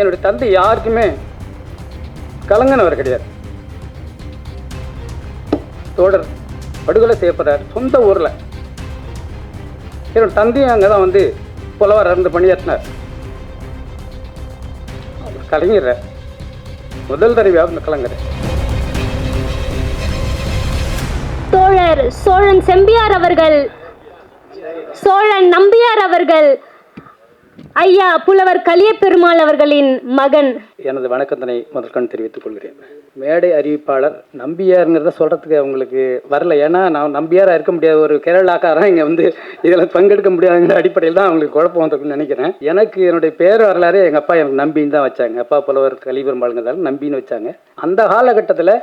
என்னுடைய தந்தை யாருக்குமே கலங்கனவர் கிடையாது. தோழர் படுகொலை செய்யப்படுறார் சொந்த ஊரில். என்னோட தந்தையும் அங்கே தான் வந்து புலவர் இருந்து பணியாற்றினார். அவர் கலைஞர். முதல் தடவையாக இந்த கலைஞர். தோழர் சோழன் செம்பியார் அவர்கள் சோழன் நம்பியார் அவர்கள் ஐயா புலவர் கலியபெருமாள் அவர்களின் மகன். எனது வணக்கத்தினை முதற்கண் தெரிவித்துக் கொள்கிறேன். மேடை அறிவிப்பாளர் நம்பியாருங்கிறத சொல்கிறதுக்கு அவங்களுக்கு வரல. ஏன்னா நான் நம்பியாராக இருக்க முடியாத ஒரு கேரளாக்காரன் இங்கே வந்து இதில் பங்கெடுக்க முடியாதுங்கிற அடிப்படையில் தான் அவங்களுக்கு குழப்பம் வந்திருக்குன்னு நினைக்கிறேன். எனக்கு என்னுடைய பேர் வரலாறு எங்கள் அப்பா எனக்கு நம்பின்னு தான் வச்சாங்க. அப்பா புலவர் கலிபெருமாளுங்கிறதால நம்பின்னு வச்சாங்க. அந்த காலகட்டத்தில்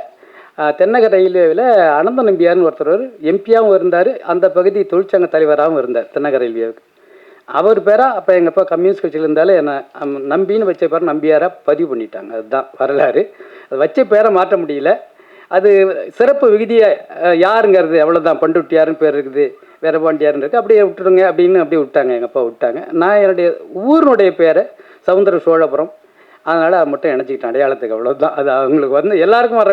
தென்னக ரயில்வேவில் அனந்த நம்பியார்னு ஒருத்தர் எம்பியாகவும் இருந்தார். அந்த பகுதி தொழிற்சங்க தலைவராகவும் இருந்தார் தென்னக ரயில்வேவுக்கு. அவர் பேரா அப்போ எங்கள் அப்பா கம்யூனிஸ்ட் கட்சியில் இருந்தாலும் என்னை நம்பின்னு வச்ச பேரை நம்பியாராக பதிவு பண்ணிட்டாங்க. அதுதான் வரலாறு. அது வச்ச பேரை மாற்ற முடியல. அது சிறப்பு விகுதியை யாருங்கிறது எவ்வளோதான் பண்டுட்டியாருன்னு பேர் இருக்குது வீரபாண்டியாருன்னு இருக்குது அப்படியே விட்டுருங்க அப்படின்னு அப்படியே விட்டாங்க எங்கள் அப்பா விட்டாங்க. நான் என்னுடைய ஊரினுடைய பேரை சவுந்தர சோழபுரம். அதனால் அதை மட்டும் இணைச்சிக்கிட்டேன் அடையாளத்துக்கு அவ்வளோதான் அது அவங்களுக்கு வந்து எல்லாருக்கும் வர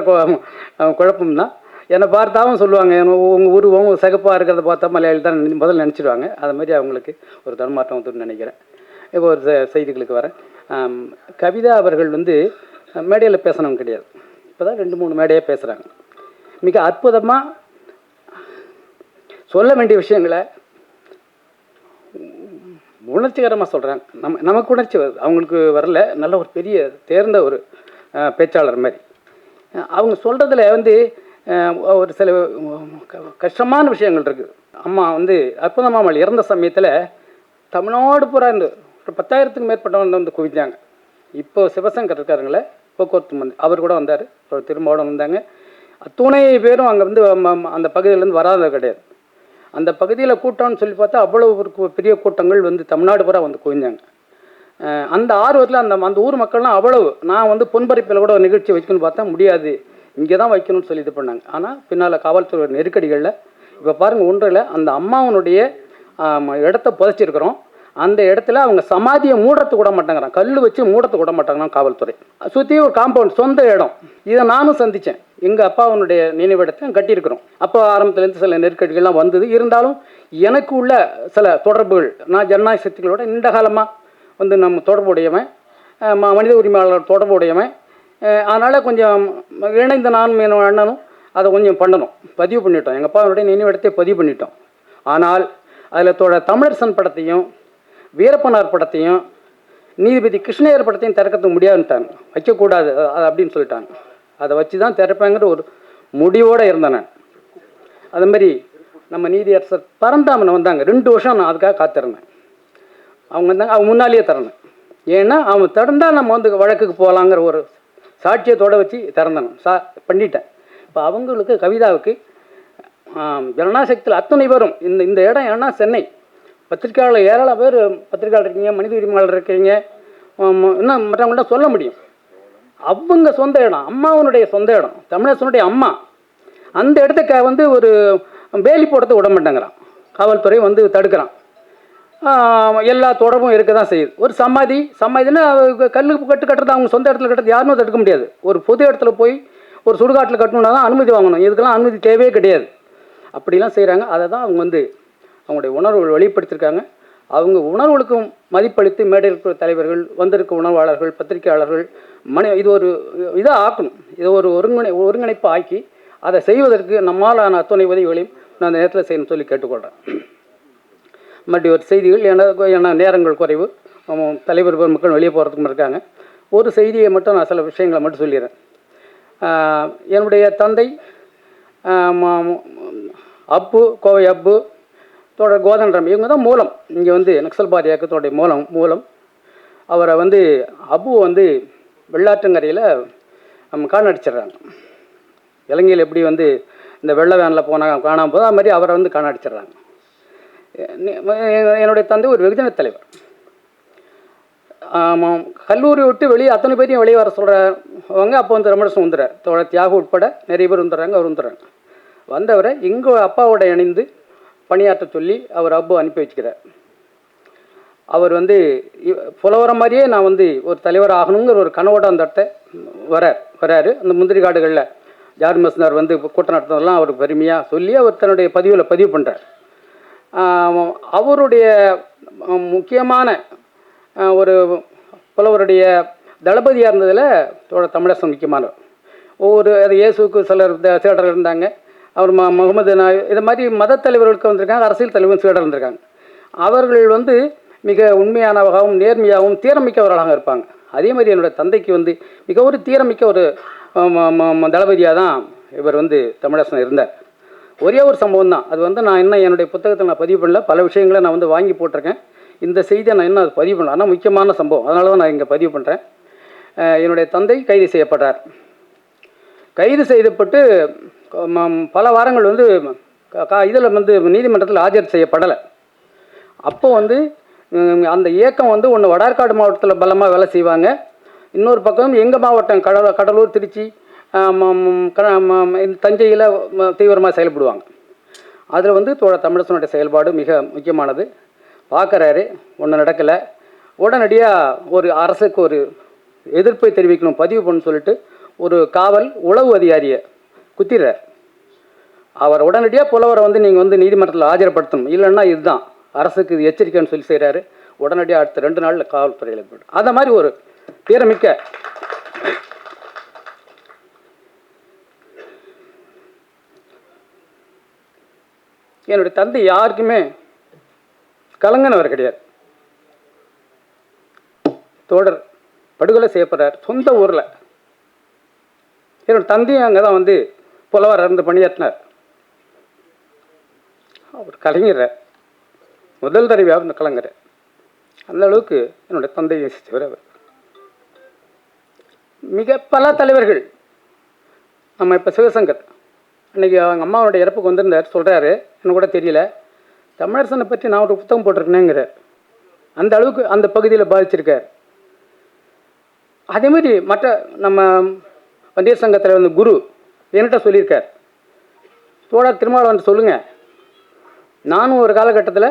குழப்பம் தான் என்னை பார்த்தாவும் சொல்லுவாங்க உங்கள் ஊர் உங்க சிகப்பாக இருக்கிறத பார்த்தா மலையாளி தான் நினை- முதல்ல நினச்சிடுவாங்க. அது மாதிரி அவங்களுக்கு ஒரு தன்மாற்றம் வந்துன்னு நினைக்கிறேன். இப்போ ஒரு செ- செய்திகளுக்கு வரேன். கவிதா அவர்கள் வந்து மேடையில் பேசணும் கிடையாது. இப்போ தான் ரெண்டு மூணு மேடையாக பேசுகிறாங்க மிக அற்புதமாக சொல்ல வேண்டிய விஷயங்களை உணர்ச்சிகரமாக சொல்கிறாங்க நம்ம நமக்கு உணர்ச்சி வருது அவங்களுக்கு வரல. நல்ல ஒரு பெரிய தேர்ந்த ஒரு பேச்சாளர் மாதிரி. அவங்க சொல்கிறதுல வந்து ஒரு சில க- கஷ்டமான விஷயங்கள் இருக்குது அம்மா வந்து அற்புதமாமல் இறந்த சமயத்தில் தமிழ்நாடு பூரா இருந்து ஒரு பத்தாயிரத்துக்கு மேற்பட்டவங்க வந்து குவிஞ்சாங்க. இப்போ சிவசங்கர் இருக்காருங்களே போக்குவரத்து மந்திரி அவர் கூட வந்தார். அவர் திருமாவளவன் வந்தாங்க. அத்துணை பேரும் அங்கே வந்து அந்த பகுதியிலேருந்து வராத கிடையாது. அந்த பகுதியில் கூட்டம்னு சொல்லி பார்த்தா அவ்வளவு ஒரு பெரிய கூட்டங்கள் வந்து தமிழ்நாடு பூரா வந்து குவிஞ்சாங்க. அந்த ஆர்வத்தில் அந்த அந்த ஊர் மக்கள்லாம் அவ்வளவு நான் வந்து பொன்பரிப்பில் கூட நிகழ்ச்சி வைக்கணும்னு பார்த்தா முடியாது. இங்கே தான் வைக்கணும்னு சொல்லி இது பண்ணாங்க. ஆனால் பின்னால் காவல்துறை நெருக்கடிகளில் இப்போ பாருங்கள் ஒன்றில் அந்த அம்மாவனுடைய இடத்த புதைச்சிருக்கிறோம். அந்த இடத்துல அவங்க சமாதியை மூடத்து விட மாட்டேங்கிறான். கல் வச்சு மூடத்து விட மாட்டாங்கிறான் காவல்துறை. சுற்றி ஒரு காம்பவுண்ட் சொந்த இடம். இதை நானும் சந்தித்தேன் எங்கள் அப்பாவனுடைய நினைவிடத்தை கட்டியிருக்கிறோம். அப்போ ஆரம்பத்துலேருந்து சில நெருக்கடிகள்லாம் வந்தது. இருந்தாலும் எனக்கு உள்ள சில தொடர்புகள் நான் ஜனநாயக சக்திகளோட நீண்ட காலமாக வந்து நம்ம தொடர்புடையவன் மனித உரிமையாளர் தொடர்புடையவன் அதனால் கொஞ்சம் இணைந்த நானும் என்னோட அண்ணனும் அதை கொஞ்சம் பண்ணணும். பதிவு பண்ணிட்டோம். எங்கள் அப்பாவுடைய நினைவிடத்தை பதிவு பண்ணிட்டோம். ஆனால் அதில் தோழ தமிழரசன் படத்தையும் வீரப்பனார் படத்தையும் நீதிபதி கிருஷ்ணயர் படத்தையும் திறக்கிறது முடியாதுன்ட்டாங்க. வைக்கக்கூடாது அது அப்படின்னு சொல்லிட்டாங்க. அதை வச்சு தான் திறப்பேங்கிற ஒரு முடிவோடு இருந்தேன் நான். அது மாதிரி நம்ம நீதியரசர் பரந்தாமனை வந்தாங்க. ரெண்டு வருஷம் நான் அதுக்காக காத்திருந்தேன். அவங்க வந்தாங்க. அவங்க முன்னாலேயே தரணும் ஏன்னா அவன் திறந்தால் நம்ம வந்து வழக்குக்கு போகலாங்கிற ஒரு சாட்சியத்தோட வச்சு திறந்தணும் சா பண்ணிட்டேன். இப்போ அவங்களுக்கு கவிதாவுக்கு ஜனநாசக்தியில் அத்தனை பேரும் இந்த இந்த இடம் ஏன்னா சென்னை. பத்திரிக்கையாளர் ஏராளம் பேர் பத்திரிக்கையாளர் இருக்கீங்க மனித உரிமையாளர் இருக்கீங்க இன்னும் மற்றவங்கள்ட்ட சொல்ல முடியும். அவங்க சொந்த இடம் அம்மாவனுடைய சொந்த இடம் தமிழரசனுடைய அம்மா. அந்த இடத்துக்கு வந்து ஒரு வேலி போடுறதுக்கு விட மாட்டேங்கிறான். காவல்துறை வந்து தடுக்கிறான். எல்லா தொடர்பும் இருக்க தான் செய்யுது. ஒரு சமாதி சமாதினா அவங்க கல்லுக்கு கட்டு கட்டுறது அவங்க சொந்த இடத்துல கட்டுறது யாருமே தடுக்க முடியாது. ஒரு பொது இடத்துல போய் ஒரு சுடுகாட்டில் கட்டணுன்னா தான் அனுமதி வாங்கணும். இதுக்கெல்லாம் அனுமதி தேவையே கிடையாது. அப்படிலாம் செய்கிறாங்க அதை தான் அவங்க வந்து அவங்களுடைய உணர்வுகள் வெளிப்படுத்தியிருக்காங்க. அவங்க உணர்வுகளுக்கும் மதிப்பளித்து மேடையில் இருக்கிற தலைவர்கள் வந்திருக்க உணர்வாளர்கள் பத்திரிகையாளர்கள் மனி இது ஒரு இதாக ஆக்கணும். இதை ஒரு ஒருங்கிணை ஒருங்கிணைப்பு ஆக்கி அதை செய்வதற்கு நம்மாலான அத்துணை உதவிகளையும் நான் அந்த நேரத்தில் செய்யணும்னு சொல்லி கேட்டுக்கொள்கிறேன் மற்ற ஒரு செய்திகள் ஏன்னா ஏன்னா நேரங்கள் குறைவு. தலைவர் பெருமக்கள் வெளியே போகிறதுக்கும் இருக்காங்க. ஒரு செய்தியை மட்டும் நான் சில விஷயங்களை மட்டும் சொல்லிடுறேன். என்னுடைய தந்தை அப்பு கோவை அப்பு தோட கோதண்டரம் இவங்க தான் மூலம். இங்கே வந்து நக்சல்பாத் இயக்கத்தோடைய மூலம் மூலம். அவரை வந்து அப்பு வந்து வெள்ளாற்றங்கரையில் நம்ம காணடிச்சிடுறாங்க. இலங்கையில் எப்படி வந்து இந்த வெள்ள வேனில் போனால் காணாமல் போதும் அது மாதிரி அவரை வந்து காணடிச்சிடுறாங்க. என்னுடைய தந்தை ஒரு வெகுஜன தலைவர். ஆமாம் கல்லூரி விட்டு வெளியே அத்தனை பேரையும் வெளியே வர சொல்கிறவங்க அப்போ வந்து ரமணசன் வந்துடுறார் தோழ தியாக உட்பட நிறைய பேர் வந்துடுறாங்க அவர் வந்துடுறாங்க வந்தவரை எங்கள் அப்பாவோட இணைந்து பணியாற்ற சொல்லி அவர் அப்போ அனுப்பி வச்சுக்கிறார். அவர் வந்து புலவர மாதிரியே நான் வந்து ஒரு தலைவர் ஆகணுங்கிற ஒரு கனவோட அந்த இடத்த வரார் வராரு. அந்த முந்திரி காடுகளில் ஜார் மஸ்னார் வந்து கூட்டம் நடத்துனதெல்லாம் அவர் பெருமையாக சொல்லி அவர் தன்னுடைய பதிவில் பதிவு பண்ணுறார் அவருடைய முக்கியமான ஒரு புலவருடைய தளபதியாக இருந்ததில் தமிழரசன் முக்கியமானவர். ஒவ்வொரு அது இயேசுக்கு சிலர் த- சீடர்கள் இருந்தாங்க. அவர் ம முகமது நாய் இது மாதிரி மத தலைவர்களுக்கு வந்திருக்காங்க அரசியல் தலைவரும் சீடர் வந்திருக்காங்க. அவர்கள் வந்து மிக உண்மையானவராகவும் நேர்மையாகவும் தீரமிக்கவர்களாக இருப்பாங்க. அதே மாதிரி என்னோட தந்தைக்கு வந்து மிக ஒரு தீரமிக்க ஒரு தளபதியாக தான் இவர் வந்து தமிழரசன் இருந்தார். ஒரே ஒரு சம்பவம் தான் அது வந்து நான் இன்னும் என்னுடைய புத்தகத்தில் நான் பதிவு பண்ணல. பல விஷயங்களை நான் வந்து வாங்கி போட்டிருக்கேன். இந்த செய்தியை நான் இன்னும் அது பதிவு பண்ணல. ஆனால் முக்கியமான சம்பவம். அதனால தான் நான் இங்கே பதிவு பண்ணுறேன் என்னுடைய தந்தை கைது செய்யப்பட்டார். கைது செய்யப்பட்டு பல வாரங்கள் வந்து இதில் வந்து நீதிமன்றத்தில் ஆஜர் செய்யப்படலை. அப்போ வந்து அந்த இயக்கம் வந்து ஒன்று வடார்காடு மாவட்டத்தில் பலமாக வேலை செய்வாங்க. இன்னொரு பக்கம் எங்கள் மாவட்டம்? கடல கடலூர் திருச்சி தஞ்சையில் தீவிரமாக செயல்படுவாங்க. அதில் வந்து தோழ தமிழசனுடைய செயல்பாடு மிக முக்கியமானது. பார்க்குறாரு ஒன்றும் நடக்கலை. உடனடியாக ஒரு அரசுக்கு ஒரு எதிர்ப்பை தெரிவிக்கணும் பதிவு பண்ணு சொல்லிட்டு ஒரு காவல் உளவு அதிகாரியை குத்திடுறார் அவர் உடனடியாக புலவரை வந்து நீங்கள் வந்து நீதிமன்றத்தில் ஆஜர்படுத்தணும். இல்லைன்னா இதுதான். அரசுக்கு இது எச்சரிக்கைன்னு சொல்லி செய்கிறாரு உடனடியாக அடுத்த ரெண்டு நாளில் காவல்துறையில் போய்ட்டு அந்த மாதிரி ஒரு தீரமிக்க என்னுடைய தந்தை யாருக்குமே கலங்கினவர் கிடையாது. தோடர் படுகொலை செய்யப்படுறார். சொந்த ஊரில். என்னோட தந்தையும் அங்கே தான் வந்து புலவர் இருந்து பணியாற்றினார். அவர் கலைஞர். முதல் தடவையாக இந்த கலைஞர். அந்த அளவுக்கு என்னுடைய தந்தை யோசித்தவர் அவர். மிக பல தலைவர்கள். நம்ம இப்போ சிவசங்கர். அன்றைக்கி அவங்க அம்மாவுடைய இறப்புக்கு வந்திருந்தார் சொல்கிறாரு எனக்கு கூட தெரியல. தமிழரசனை பற்றி நான் ஒரு புத்தகம் போட்டிருக்கேனேங்கிறார் அந்த அளவுக்கு அந்த பகுதியில் பாதிச்சிருக்கார். அதேமாரி மற்ற நம்ம வந்தியர் சங்கத்தில் வந்து குரு என்கிட்ட சொல்லியிருக்கார். தோழர் திருமாவளவன் சொல்லுங்கள் நானும் ஒரு காலகட்டத்தில்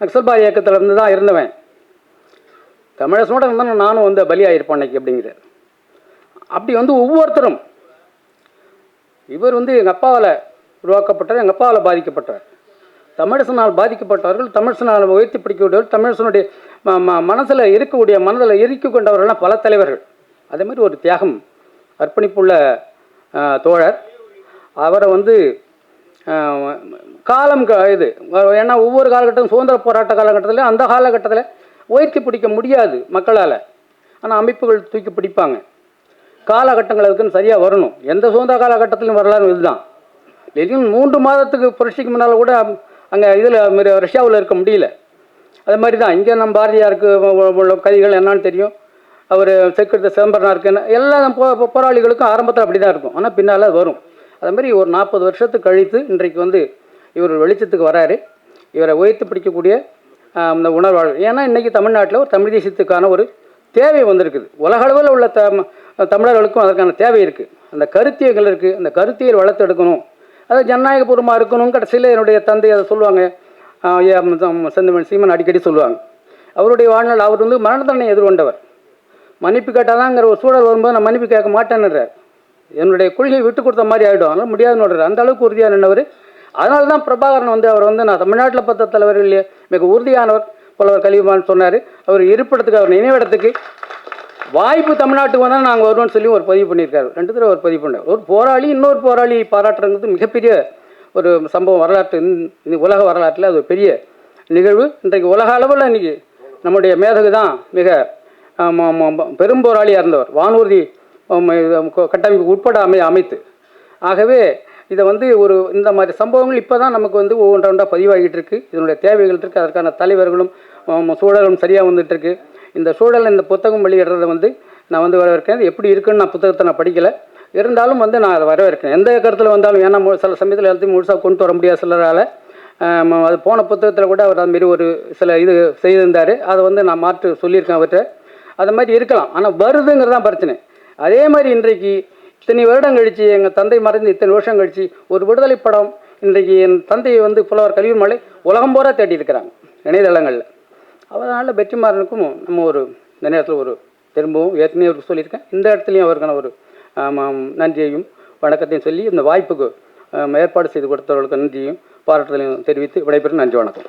நக்சல்பாரி இயக்கத்தில் இருந்து தான் இருந்தவன். தமிழரசனோட இருந்தாலும் நானும் வந்து பலியாயிருப்பேன் அன்னைக்கு அப்படிங்கிறார். அப்படி வந்து ஒவ்வொருத்தரும் இவர் வந்து எங்கள் அப்பாவால் உருவாக்கப்பட்டார் எங்கள் அப்பாவால் பாதிக்கப்பட்டார் தமிழசனால் பாதிக்கப்பட்டவர்கள் தமிழசனால் உயர்த்தி பிடிக்கக்கூடியவர் தமிழசனுடைய ம மனசில் இருக்கக்கூடிய மனதில் இறுக்கி கொண்டவர்கள்லாம் பல தலைவர்கள். அதேமாதிரி ஒரு தியாகம் அர்ப்பணிப்புள்ள தோழர். அவரை வந்து காலம் க- இது ஏன்னா ஒவ்வொரு காலகட்டம் சுதந்திர போராட்ட காலகட்டத்தில் அந்த காலகட்டத்தில் உயர்த்தி பிடிக்க முடியாது மக்களால். ஆனால் அமைப்புகள் தூக்கி பிடிப்பாங்க. காலகட்டங்கள் அதுக்குன்னு சரியாக வரணும். எந்த சுதந்திர காலகட்டத்திலும் வரலாறு இதுதான். லெனின் மூன்று மாதத்துக்கு புரட்சிக்கு முன்னால் கூட அங்கே இதில் ரஷ்யாவில் இருக்க முடியல. அது மாதிரி தான் இங்கே நம்ம பாரதியாருக்கு உள்ள கதைகள் என்னன்னு தெரியும். அவர் செக்ரட்டரி சிதம்பரனாருக்கு என்ன எல்லா போ போராளிகளுக்கும் ஆரம்பத்தில் அப்படி தான் இருக்கும். ஆனால் பின்னால் வரும். அது மாதிரி ஒரு நாற்பது வருஷத்துக்கு கழித்து இன்றைக்கு வந்து இவர் வெளிச்சத்துக்கு வராரு. இவரை உயர்த்து பிடிக்கக்கூடிய இந்த உணர்வாளர். ஏன்னா இன்றைக்கி தமிழ்நாட்டில் ஒரு தமிழ் தேசியத்துக்கான ஒரு தேவை வந்திருக்குது. உலகளவில் உள்ள த தமிழர்களுக்கும் அதற்கான தேவை இருக்குது அந்த கருத்தியங்கள் இருக்குது அந்த கருத்தியல் வளர்த்தெடுக்கணும். அது ஜனநாயகபூர்வமாக இருக்கணும். கடைசியில் என்னுடைய தந்தை அதை சொல்லுவாங்க. செந்தமன் சீமன் அடிக்கடி சொல்லுவாங்க. அவருடைய வாழ்நாள் அவர் வந்து மரண தண்டனை எதிர்கொண்டவர். மன்னிப்பு கேட்டாதாங்கிற ஒரு சூழல் வரும்போது நான் மன்னிப்பு கேட்க மாட்டேன்னுறார். என்னுடைய கொள்கையை விட்டு கொடுத்த மாதிரி ஆகிடும் அதனால் முடியாதுன்னு அந்த அளவுக்கு உறுதியாக நின்றவர் அதனால தான் பிரபாகரன் வந்து அவர் வந்து நான் தமிழ்நாட்டில் பத்த தலைவர்கள் மிக உறுதியானவர். புலவர் கலியுமான்னு சொன்னார். அவர் இருப்பிடத்துக்கு அவர் நினைவிடத்துக்கு வாய்ப்பு தமிழ்நாட்டுக்கு வந்தால் நாங்கள் வருவோம்னு சொல்லி ஒரு பதிவு பண்ணியிருக்காரு. ரெண்டு தடவை ஒரு பதிவு பண்ணார். ஒரு போராளி இன்னொரு போராளி பாராட்டுறது மிகப்பெரிய ஒரு சம்பவம் வரலாற்று இந்த- உலக வரலாற்றில் அது ஒரு பெரிய நிகழ்வு. இன்றைக்கு உலக அளவில் இன்றைக்கி நம்முடைய மேதகு தான் மிக பெரும் போராளியாக இருந்தவர். வானூர்தி கட்டமைப்பு உட்பட அமை அமைத்து. ஆகவே இதை வந்து ஒரு இந்த மாதிரி சம்பவங்கள் இப்போ தான் நமக்கு வந்து ஒவ்வொன்றா பதிவாகிட்டு இருக்குது இதனுடைய தேவைகள் இருக்குது அதற்கான தலைவர்களும் சூழலும் சரியாக வந்துட்டுருக்கு. இந்த சூழல் இந்த புத்தகம் வெளியிடுறத வந்து நான் வந்து வரவேற்கிறேன். எப்படி இருக்குன்னு நான் புத்தகத்தை நான் படிக்கலை. இருந்தாலும் வந்து நான் அதை வரவேற்கிறேன். எந்த கருத்தில் வந்தாலும் ஏன்னா சில சமயத்தில் எல்லாத்தையும் முழுசாக கொண்டு வர முடியாது சிலரால். அது போன புத்தகத்தில் கூட அவர் அதுமாரி ஒரு சில இது செய்திருந்தார். அதை வந்து நான் மாற்று சொல்லியிருக்கேன் அவர்கிட்ட. அது மாதிரி இருக்கலாம். ஆனால் வருதுங்கிறது தான் பிரச்சனை. அதே மாதிரி இன்றைக்கு இத்தனை வருடம் கழிச்சு எங்கள் தந்தை மறைந்து இத்தனை வருஷம் கழிச்சு ஒரு விடுதலை படம் இன்றைக்கு என் தந்தையை வந்து புலவர் கல்வி மலை உலகம் போரா தேடி இருக்கிறாங்க இணையதளங்களில். அதனால் வெற்றிமாறனுக்கும் நம்ம ஒரு இந்த நேரத்தில் ஒரு திரும்பவும் ஏற்கனவே அவருக்கு சொல்லியிருக்கேன். இந்த இடத்துலையும் அவருக்கான ஒரு நன்றியையும் வணக்கத்தையும் சொல்லி இந்த வாய்ப்புக்கு ஏற்பாடு செய்து கொடுத்தவர்களுக்கு நன்றியும் பாராட்டுதலையும் தெரிவித்து விடைபெறும் நன்றி வணக்கம்.